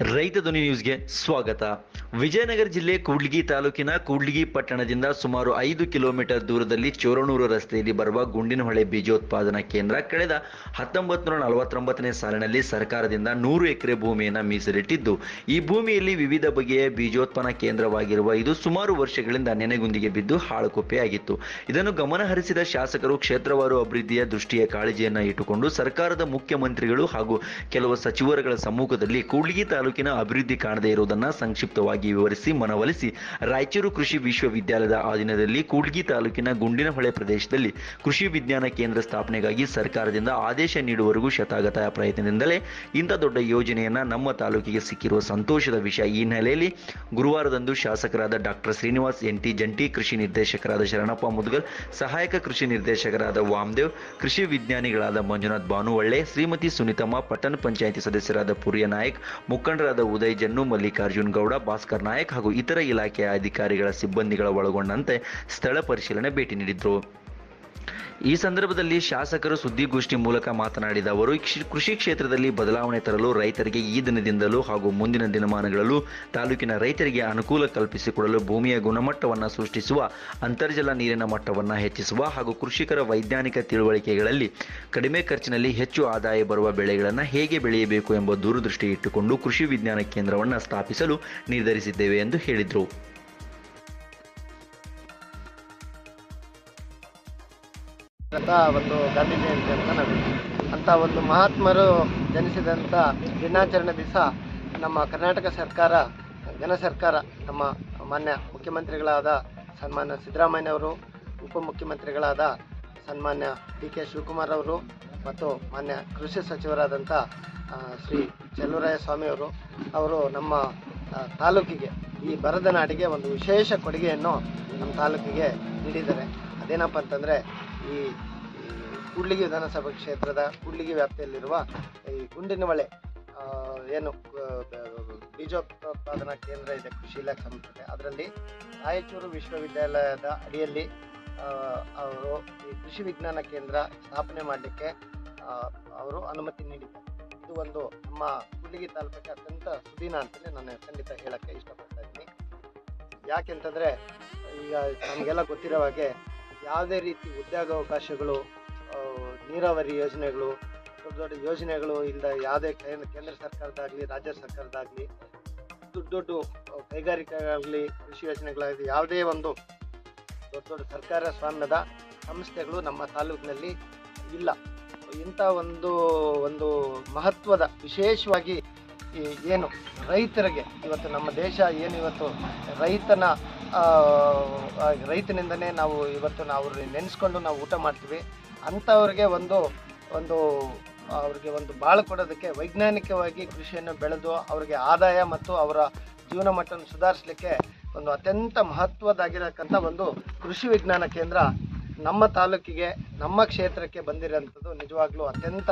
ರೈತ ಧ್ವನಿ ನ್ಯೂಸ್ಗೆ ಸ್ವಾಗತ. ವಿಜಯನಗರ ಜಿಲ್ಲೆ ಕೂಡ್ಲಿಗಿ ತಾಲೂಕಿನ ಕೂಡ್ಲಿಗಿ ಪಟ್ಟಣದಿಂದ ಸುಮಾರು ಐದು ಕಿಲೋಮೀಟರ್ ದೂರದಲ್ಲಿ ಚೋರನೂರು ರಸ್ತೆಯಲ್ಲಿ ಬರುವ ಗುಂಡಿನಹೊಳೆ ಬೀಜೋತ್ಪಾದನಾ ಕೇಂದ್ರ ಕಳೆದ ಹತ್ತೊಂಬತ್ತು ನೂರ ನಲವತ್ತೊಂಬತ್ತನೇ ಸಾಲಿನಲ್ಲಿ ಸರ್ಕಾರದಿಂದ ನೂರು ಎಕರೆ ಭೂಮಿಯನ್ನು ಮೀಸಲಿಟ್ಟಿದ್ದು. ಈ ಭೂಮಿಯಲ್ಲಿ ವಿವಿಧ ಬಗೆಯ ಬೀಜೋತ್ಪನ್ನ ಕೇಂದ್ರವಾಗಿರುವ ಇದು ಸುಮಾರು ವರ್ಷಗಳಿಂದ ನೆನೆಗುಂದಿಗೆ ಬಿದ್ದು ಹಾಳುಕೊಪ್ಪೆಯಾಗಿತ್ತು. ಇದನ್ನು ಗಮನಹರಿಸಿದ ಶಾಸಕರು ಕ್ಷೇತ್ರವಾರು ಅಭಿವೃದ್ಧಿಯ ದೃಷ್ಟಿಯ ಕಾಳಜಿಯನ್ನು ಇಟ್ಟುಕೊಂಡು ಸರ್ಕಾರದ ಮುಖ್ಯಮಂತ್ರಿಗಳು ಹಾಗೂ ಕೆಲವು ಸಚಿವರುಗಳ ಸಮ್ಮುಖದಲ್ಲಿ ಕೂಡ್ಲಿಗಿ ತಾಲೂಕಿನ ಅಭಿವೃದ್ಧಿ ಕಾಣದೇ ಇರುವುದನ್ನು ಸಂಕ್ಷಿಪ್ತವಾಗಿ ವಿವರಿಸಿ ಮನವೊಲಿಸಿ. ರಾಯಚೂರು ಕೃಷಿ ವಿಶ್ವವಿದ್ಯಾಲಯದ ಅಧೀನದಲ್ಲಿ ಕೂಡ್ಗಿ ತಾಲೂಕಿನ ಗುಂಡಿನಹೊಳೆ ಪ್ರದೇಶದಲ್ಲಿ ಕೃಷಿ ವಿಜ್ಞಾನ ಕೇಂದ್ರ ಸ್ಥಾಪನೆಗಾಗಿ ಸರ್ಕಾರದಿಂದ ಆದೇಶ ನೀಡುವವರೆಗೂ ಶತಾಗತ ಪ್ರಯತ್ನದಿಂದಲೇ ಇಂಥ ದೊಡ್ಡ ಯೋಜನೆಯನ್ನ ನಮ್ಮ ತಾಲೂಕಿಗೆ ಸಿಕ್ಕಿರುವ ಸಂತೋಷದ ವಿಷಯ ಈ ಹಿನ್ನೆಲೆಯಲ್ಲಿ ಗುರುವಾರದಂದು ಶಾಸಕರಾದ ಡಾಕ್ಟರ್ ಶ್ರೀನಿವಾಸ್ ಎನ್ ಟಿ ಜಂಟಿ, ಕೃಷಿ ನಿರ್ದೇಶಕರಾದ ಶರಣಪ್ಪ ಮುದ್ಗಲ್, ಸಹಾಯಕ ಕೃಷಿ ನಿರ್ದೇಶಕರಾದ ವಾಮದೇವ್, ಕೃಷಿ ವಿಜ್ಞಾನಿಗಳಾದ ಮಂಜುನಾಥ್ ಭಾನುವಳ್ಳೆ, ಶ್ರೀಮತಿ ಸುನಿತಮ್ಮ, ಪಟ್ಟಣ ಪಂಚಾಯಿತಿ ಸದಸ್ಯರಾದ ಪುರಿಯ ನಾಯಕ್ ಮುಖಂಡರಾದ ಉದಯ್ ಜನ್ನು ಮಲ್ಲಿಕಾರ್ಜುನ್ ಗೌಡ, ಭಾಸ್ಕರ್ ನಾಯಕ್ ಹಾಗೂ ಇತರ ಇಲಾಖೆಯ ಅಧಿಕಾರಿಗಳ ಸಿಬ್ಬಂದಿಗಳ ಒಳಗೊಂಡಂತೆ ಸ್ಥಳ ಪರಿಶೀಲನೆ ಭೇಟಿ ನೀಡಿದ್ರು. ಈ ಸಂದರ್ಭದಲ್ಲಿ ಶಾಸಕರು ಸುದ್ದಿಗೋಷ್ಠಿ ಮೂಲಕ ಮಾತನಾಡಿದ ಅವರು, ಕೃಷಿ- ಕೃಷಿ ಕ್ಷೇತ್ರದಲ್ಲಿ ಬದಲಾವಣೆ ತರಲು ರೈತರಿಗೆ ಈ ದಿನದಿಂದಲೂ ಹಾಗೂ ಮುಂದಿನ ದಿನಮಾನಗಳಲ್ಲೂ ತಾಲೂಕಿನ ರೈತರಿಗೆ ಅನುಕೂಲ ಕಲ್ಪಿಸಿಕೊಡಲು ಭೂಮಿಯ ಗುಣಮಟ್ಟವನ್ನು ಸೃಷ್ಟಿಸುವ, ಅಂತರ್ಜಲ ನೀರಿನ ಮಟ್ಟವನ್ನು ಹೆಚ್ಚಿಸುವ ಹಾಗೂ ಕೃಷಿಕರ ವೈಜ್ಞಾನಿಕ ತಿಳುವಳಿಕೆಗಳಲ್ಲಿ ಕಡಿಮೆ ಖರ್ಚಿನಲ್ಲಿ ಹೆಚ್ಚು ಆದಾಯ ಬರುವ ಬೆಳೆಗಳನ್ನು ಹೇಗೆ ಬೆಳೆಯಬೇಕು ಎಂಬ ದೂರದೃಷ್ಟಿ ಇಟ್ಟುಕೊಂಡು ಕೃಷಿ ವಿಜ್ಞಾನ ಕೇಂದ್ರವನ್ನು ಸ್ಥಾಪಿಸಲು ನಿರ್ಧರಿಸಿದ್ದೇವೆ ಎಂದು ಹೇಳಿದರು. ಅಂತ ಒಂದು ಗಾಂಧಿ ಜಯಂತಿ ಅಂತ ನಾವು ಅಂತ ಒಂದು ಮಹಾತ್ಮರು ಜನಿಸಿದಂಥ ದಿನಾಚರಣೆ ದಿವಸ ನಮ್ಮ ಕರ್ನಾಟಕ ಸರ್ಕಾರ ಜನ ಸರ್ಕಾರ, ನಮ್ಮ ಮಾನ್ಯ ಮುಖ್ಯಮಂತ್ರಿಗಳಾದ ಸನ್ಮಾನ್ಯ ಉಪ ಉಪಮುಖ್ಯಮಂತ್ರಿಗಳಾದ ಸನ್ಮಾನ್ಯ ಡಿ ಕೆ ಶಿವಕುಮಾರ್ ಅವರು ಮತ್ತು ಮಾನ್ಯ ಕೃಷಿ ಸಚಿವರಾದಂಥ ಶ್ರೀ ಚೆಲ್ಲುರಾಯ ಸ್ವಾಮಿಯವರು ಅವರು ನಮ್ಮ ತಾಲೂಕಿಗೆ ಈ ಬರದ ನಾಡಿಗೆ ಒಂದು ವಿಶೇಷ ಕೊಡುಗೆಯನ್ನು ನಮ್ಮ ತಾಲೂಕಿಗೆ ನೀಡಿದ್ದಾರೆ. ಅದೇನಪ್ಪ ಅಂತಂದರೆ ಈ ಕೂಡ್ಲಿಗಿ ವಿಧಾನಸಭಾ ಕ್ಷೇತ್ರದ ಕೂಡ್ಲಿಗಿ ವ್ಯಾಪ್ತಿಯಲ್ಲಿರುವ ಈ ಗುಂಡಿನ ಮಳೆ ಏನು ಬೀಜೋತ್ಪಾದನಾ ಕೇಂದ್ರ ಇದೆ, ಕೃಷಿ ಇಲಾಖೆ ಸಂಸ್ಥೆ ಅದರಲ್ಲಿ ರಾಯಚೂರು ವಿಶ್ವವಿದ್ಯಾಲಯದ ಅಡಿಯಲ್ಲಿ ಅವರು ಈ ಕೃಷಿ ವಿಜ್ಞಾನ ಕೇಂದ್ರ ಸ್ಥಾಪನೆ ಮಾಡಲಿಕ್ಕೆ ಅವರು ಅನುಮತಿ ನೀಡಿದ್ದಾರೆ. ಇದು ಒಂದು ನಮ್ಮ ಕೂಡ್ಲಿಗಿ ತಾಲೂಕಿಗೆ ಅತ್ಯಂತ ಸುದೀನ ಅಂತಲೇ ನಾನು ಖಂಡಿತ ಹೇಳೋಕ್ಕೆ ಇಷ್ಟಪಡ್ತಾ ಇದ್ದೀನಿ. ಯಾಕೆಂತಂದರೆ, ಈಗ ನಮಗೆಲ್ಲ ಗೊತ್ತಿರೋ ಹಾಗೆ ಯಾವುದೇ ರೀತಿ ಉದ್ಯೋಗಾವಕಾಶಗಳು ನೀರಾವರಿ ಯೋಜನೆಗಳು, ದೊಡ್ಡ ದೊಡ್ಡ ಯೋಜನೆಗಳು ಇಲ್ಲದ ಯಾವುದೇ ಕೇಂದ್ರ ಕೇಂದ್ರ ಸರ್ಕಾರದಾಗಲಿ ರಾಜ್ಯ ಸರ್ಕಾರದಾಗಲಿ ದೊಡ್ಡ ದೊಡ್ಡ ಕೈಗಾರಿಕೆಗಳಾಗಲಿ, ಕೃಷಿ ಯೋಜನೆಗಳಾಗಲಿ ಯಾವುದೇ ಒಂದು ದೊಡ್ಡ ದೊಡ್ಡ ಸರ್ಕಾರ ಸ್ವಾಮ್ಯದ ಸಂಸ್ಥೆಗಳು ನಮ್ಮ ತಾಲೂಕಿನಲ್ಲಿ ಇಲ್ಲ. ಇಂಥ ಒಂದು ಒಂದು ಮಹತ್ವದ ವಿಶೇಷವಾಗಿ ಏನು ರೈತರಿಗೆ, ಇವತ್ತು ನಮ್ಮ ದೇಶ ಏನು ಇವತ್ತು ರೈತನ ರೈತನಿಂದನೇ ನಾವು ಇವತ್ತು ನಾವು ನೆನೆಸ್ಕೊಂಡು ನಾವು ಊಟ ಮಾಡ್ತೀವಿ. ಅಂಥವ್ರಿಗೆ ಒಂದು ಒಂದು, ಅವ್ರಿಗೆ ಒಂದು ಬಾಳು ಕೊಡೋದಕ್ಕೆ ವೈಜ್ಞಾನಿಕವಾಗಿ ಕೃಷಿಯನ್ನು ಬೆಳೆದು ಅವರಿಗೆ ಆದಾಯ ಮತ್ತು ಅವರ ಜೀವನ ಮಟ್ಟವನ್ನು ಸುಧಾರಿಸಲಿಕ್ಕೆ ಒಂದು ಅತ್ಯಂತ ಮಹತ್ವದಾಗಿರತಕ್ಕಂಥ ಒಂದು ಕೃಷಿ ವಿಜ್ಞಾನ ಕೇಂದ್ರ ನಮ್ಮ ತಾಲೂಕಿಗೆ, ನಮ್ಮ ಕ್ಷೇತ್ರಕ್ಕೆ ಬಂದಿರೋಂಥದ್ದು ನಿಜವಾಗ್ಲೂ ಅತ್ಯಂತ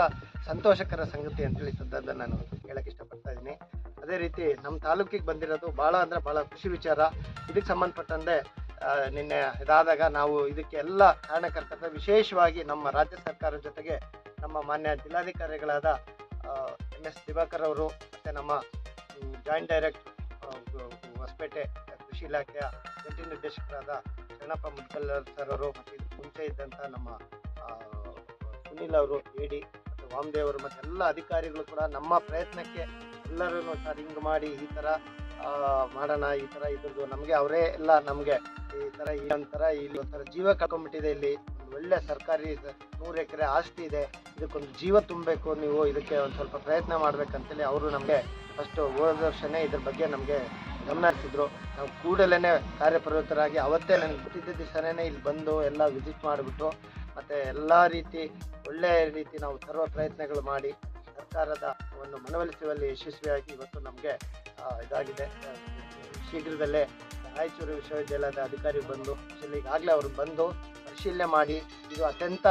ಸಂತೋಷಕರ ಸಂಗತಿ ಅಂತೇಳಿ ಸದ್ದನ್ನು ನಾನು ಹೇಳಕ್ಕೆ ಇಷ್ಟಪಡ್ತಾ ಇದ್ದೀನಿ. ಅದೇ ರೀತಿ ನಮ್ಮ ತಾಲೂಕಿಗೆ ಬಂದಿರೋದು ಭಾಳ ಅಂದ್ರೆ ಭಾಳ ಖುಷಿ ವಿಚಾರ. ಇದಕ್ಕೆ ಸಂಬಂಧಪಟ್ಟಂತೆ ನಿನ್ನೆ ಇದಾದಾಗ ನಾವು ಇದಕ್ಕೆ ಎಲ್ಲ ಕಾರಣಕರ್ತರ ವಿಶೇಷವಾಗಿ ನಮ್ಮ ರಾಜ್ಯ ಸರ್ಕಾರದ ಜೊತೆಗೆ ನಮ್ಮ ಮಾನ್ಯ ಜಿಲ್ಲಾಧಿಕಾರಿಗಳಾದ ಎಂ ಎಸ್ ದಿವಾಕರ್ ಅವರು ಮತ್ತು ನಮ್ಮ ಜಾಯಿಂಟ್ ಡೈರೆಕ್ಟ್ ಹೊಸಪೇಟೆ ಕೃಷಿ ಇಲಾಖೆಯ ಜಂಟಿ ನಿರ್ದೇಶಕರಾದ ಶರಣಪ್ಪ ಮುದ್ಕಲ್ ಸರ್ ಅವರು ಮತ್ತು ಇದಕ್ಕೆ ಮುಂಚೆ ಇದ್ದಂಥ ನಮ್ಮ ಸುನಿಲ್ ಅವರು, ಎ ಡಿ ಮತ್ತು ವಾಮದೇವ್ ಅವರು ಮತ್ತು ಎಲ್ಲ ಅಧಿಕಾರಿಗಳು ಕೂಡ ನಮ್ಮ ಪ್ರಯತ್ನಕ್ಕೆ ಎಲ್ಲರೂ ಸರ್ ಹಿಂಗೆ ಮಾಡಿ ಈ ಥರ ಮಾಡೋಣ, ಈ ಥರ ಇದ್ರದ್ದು ನಮಗೆ, ಅವರೇ ಎಲ್ಲ ನಮಗೆ ಈ ಥರ ಈ ಒಂಥರ ಇಲ್ಲಿ ಒಂಥರ ಜೀವ ಕಳ್ಕೊಂಡ್ಬಿಟ್ಟಿದೆ ಇಲ್ಲಿ. ಒಳ್ಳೆ ಸರ್ಕಾರಿ ನೂರು ಎಕರೆ ಆಸ್ತಿ ಇದೆ. ಇದಕ್ಕೊಂದು ಜೀವ ತುಂಬಬೇಕು, ನೀವು ಇದಕ್ಕೆ ಒಂದು ಸ್ವಲ್ಪ ಪ್ರಯತ್ನ ಮಾಡ್ಬೇಕಂತೇಳಿ ಅವರು ನಮಗೆ ಫಸ್ಟ್ ಹೋದ ಇದ್ರ ಬಗ್ಗೆ ನಮಗೆ ಗಮನ ಹರಿಸಿದ್ರು. ನಾವು ಕೂಡಲೇ ಕಾರ್ಯಪ್ರವೃತ್ತರಾಗಿ ಅವತ್ತೇ ನನಗೆ ಗೊತ್ತಿದ್ದ ದಿವಸನೇ ಇಲ್ಲಿ ಬಂದು ಎಲ್ಲ ವಿಸಿಟ್ ಮಾಡಿಬಿಟ್ಟು, ಮತ್ತು ಎಲ್ಲ ರೀತಿ ಒಳ್ಳೆಯ ರೀತಿ ನಾವು ಸರ್ವ ಪ್ರಯತ್ನಗಳು ಮಾಡಿ ಸರ್ಕಾರದ ಒಂದು ಮನವೊಲಿಸುವಲ್ಲಿ ಯಶಸ್ವಿಯಾಗಿ ಇವತ್ತು ನಮಗೆ ಇದಾಗಿದೆ. ಶೀಘ್ರದಲ್ಲೇ ರಾಯಚೂರು ವಿಶ್ವವಿದ್ಯಾಲಯದ ಅಧಿಕಾರಿ ಬಂದು ಈಗಾಗಲೇ ಅವರು ಬಂದು ಪರಿಶೀಲನೆ ಮಾಡಿ, ಇದು ಅತ್ಯಂತ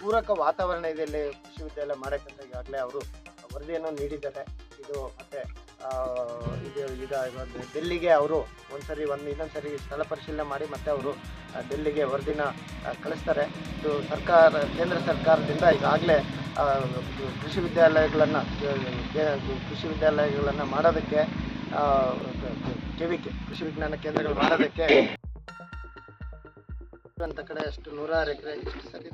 ಪೂರಕ ವಾತಾವರಣ ಇದೆ ಇಲ್ಲಿ ವಿಶ್ವವಿದ್ಯಾಲಯ ಮಾಡೋಕ್ಕಂತ ಈಗಾಗಲೇ ಅವರು ವರದಿಯನ್ನು ನೀಡಿದ್ದಾರೆ. ಇದು ಮತ್ತೆ ಇದು ಈಗ ಡೆಲ್ಲಿಗೆ ಅವರು ಒಂದ್ಸರಿ ಒಂದು, ಇನ್ನೊಂದ್ಸರಿ ಸ್ಥಳ ಪರಿಶೀಲನೆ ಮಾಡಿ ಮತ್ತೆ ಅವರು ಡೆಲ್ಲಿಗೆ ವರದಿನ ಕಳಿಸ್ತಾರೆ. ಇದು ಸರ್ಕಾರ, ಕೇಂದ್ರ ಸರ್ಕಾರದಿಂದ ಈಗಾಗಲೇ ಕೃಷಿ ವಿದ್ಯಾಲಯಗಳನ್ನು ಕೃಷಿ ವಿದ್ಯಾಲಯಗಳನ್ನು ಮಾಡೋದಕ್ಕೆ ಕೆವಿಕೆ ಕೃಷಿ ವಿಜ್ಞಾನ ಕೇಂದ್ರಗಳು ಮಾಡೋದಕ್ಕೆ ಅಂತ ಕಡೆ ಅಷ್ಟು ನೂರಾರು ಎಕರೆ ಇಷ್ಟು ಸರಿ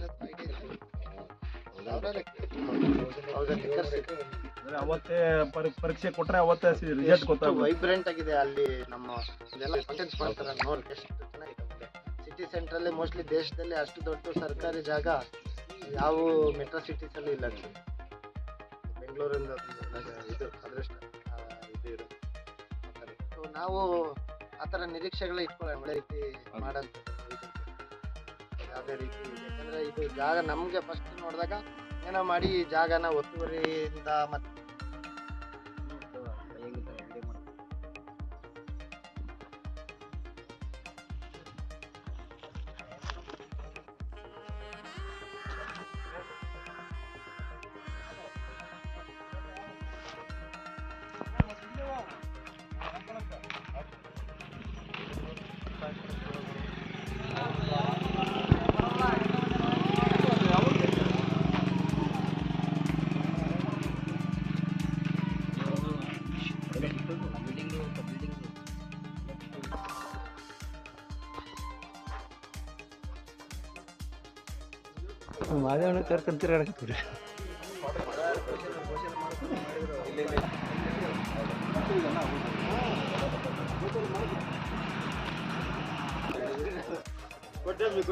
ಅವತ್ತೇ ಪರಿ- ಪರೀಕ್ಷೆ ಕೊಟ್ಟರೆ ಅವತ್ತೇ ರಿಸಲ್ಟ್ ಗೊತ್ತಾಗುತ್ತೆ. ವೈಬ್ರೆಂಟ್ ಆಗಿದೆ ಅಲ್ಲಿ ನಮ್ಮ ಇದೆಲ್ಲ ಕಂಟೆಂಟ್ಸ್ ಮಾಡ್ತಾರೆ ನೋಡಿ ಎಷ್ಟು ಚೆನ್ನಾಗಿದೆ. ಸಿಟಿ ಸೆಂಟ್ರಲ್ಲಿ ಮೋಸ್ಟ್ಲಿ ದೇಶದಲ್ಲಿ ಅಷ್ಟು ದೊಡ್ಡ ಸರ್ಕಾರಿ ಜಾಗ ಯಾವ ಮೆಟ್ರೋ ಸಿಟೀಸ್ ಅಲ್ಲಿ ಇಲ್ಲ actually. ಬೆಂಗಳೂರಿಂದ ಇದು ಅದೃಷ್ಟ ಇದು ಇರುತ್ತೆ. ನಾವು ಆ ಥರ ನಿರೀಕ್ಷೆಗಳು ಇಟ್ಕೊಳ್ಳೋಣ ಒಳ್ಳೆ ರೀತಿ ಮಾಡಂತ ಯಾವುದೇ ರೀತಿ ಯಾಕಂದ್ರೆ ಇದು ಜಾಗ ನಮಗೆ ಫಸ್ಟ್ ನೋಡಿದಾಗ ಏನೋ ಮಾಡಿ ಈ ಜಾಗನ ಒತ್ತುವರಿಯಿಂದ ಮತ್ತೆ ಮಾದೇವಣ್ಣ ಕರ್ಕೊಂಡ್ ತಿರ್ಗಾಡಕತ್ತೀರಿ but what does